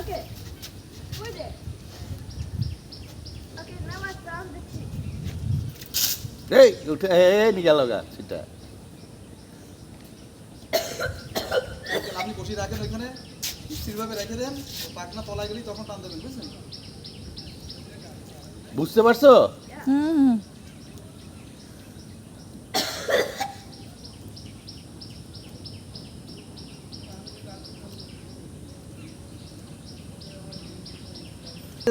Okay. Okay, now I found the chick. Hey, উঠে এই নিয়ে গা আপনি কষি রাখেন ওইখানে স্থিরভাবে রেখে দেন পাখনা তলায় গেলেই তখন টান দেবেন বুঝছেন? বুঝতে পারছ? হুম।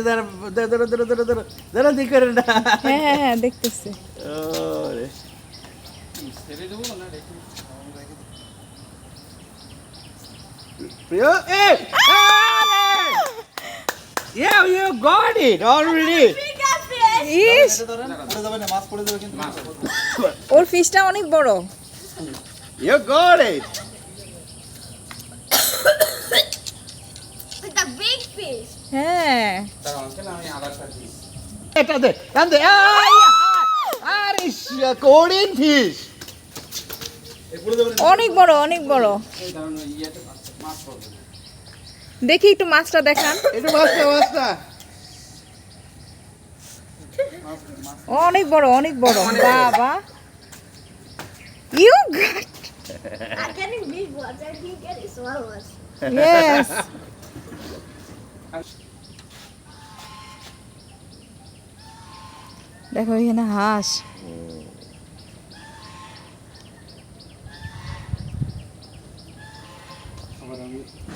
দাঁড়া দাঁড়া দাঁড়া দাঁড়া দাঁড়া দাঁড়া দি করে না হ্যাঁ হ্যাঁ হ্যাঁ দেখতেছি ওরে ছেড়ে দেবো না রেখে রেখে দেবো। প্রিয় এই Yeah, you got it already. ইস এটা ধরেন পড়ে যাবে না মাছ পড়ে যাবে কিন্তু ওর ফিশটা অনেক বড় You got it. Like a big fish. হ্যাঁ। এটা দে আরে ফিশ অনেক বড় অনেক বড়। দেখি একটু মাছটা দেখান। একটু অনেক বড় অনেক বড়। বাবা। You I'm getting big ones. I keep getting small ones. Yes দেখো এখানে হাঁস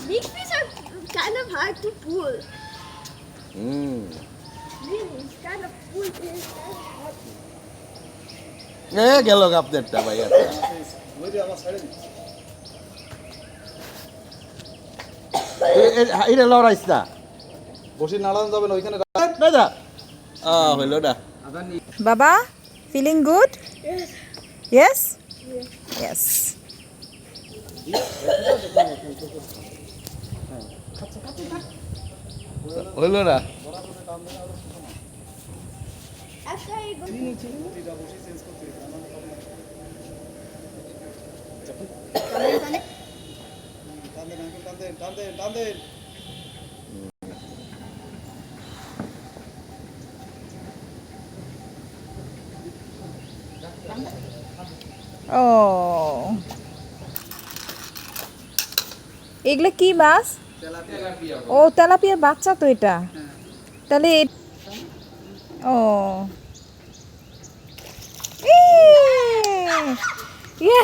Big fish are kind of hard to pull. Really, it's kind of pull. Hard. এ গেল আপনারটা এটা লড়াইস না বসে নাড়ানো যাবে না ওইখানে না না আ হইল না বাবা ফিলিং গুড ইয়েস ইয়েস হইল না After I go. টান দেন uncle, টান দেন টান দেন ও। এগুলো কি মাছ? ও তেলাপিয়ার বাচ্চা তো এটা। তাহলে ও। ইয়ে।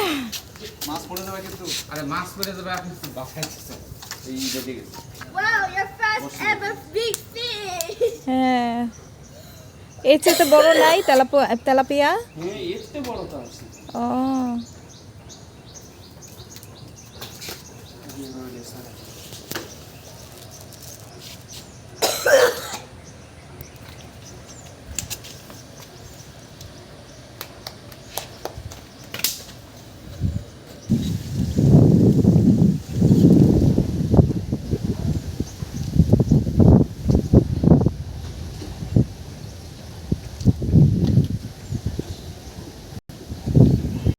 মাছ পড়ে যাবে কিন্তু আরে মাছ পড়ে যাবে আপনি বাসায় এই বেঁধে গেছে। Wow, your first ever big fish. হ্যাঁ। এর চেয়ে তো বড় নাই তেলাপিয়া তেলাপিয়া? হ্যাঁ ও।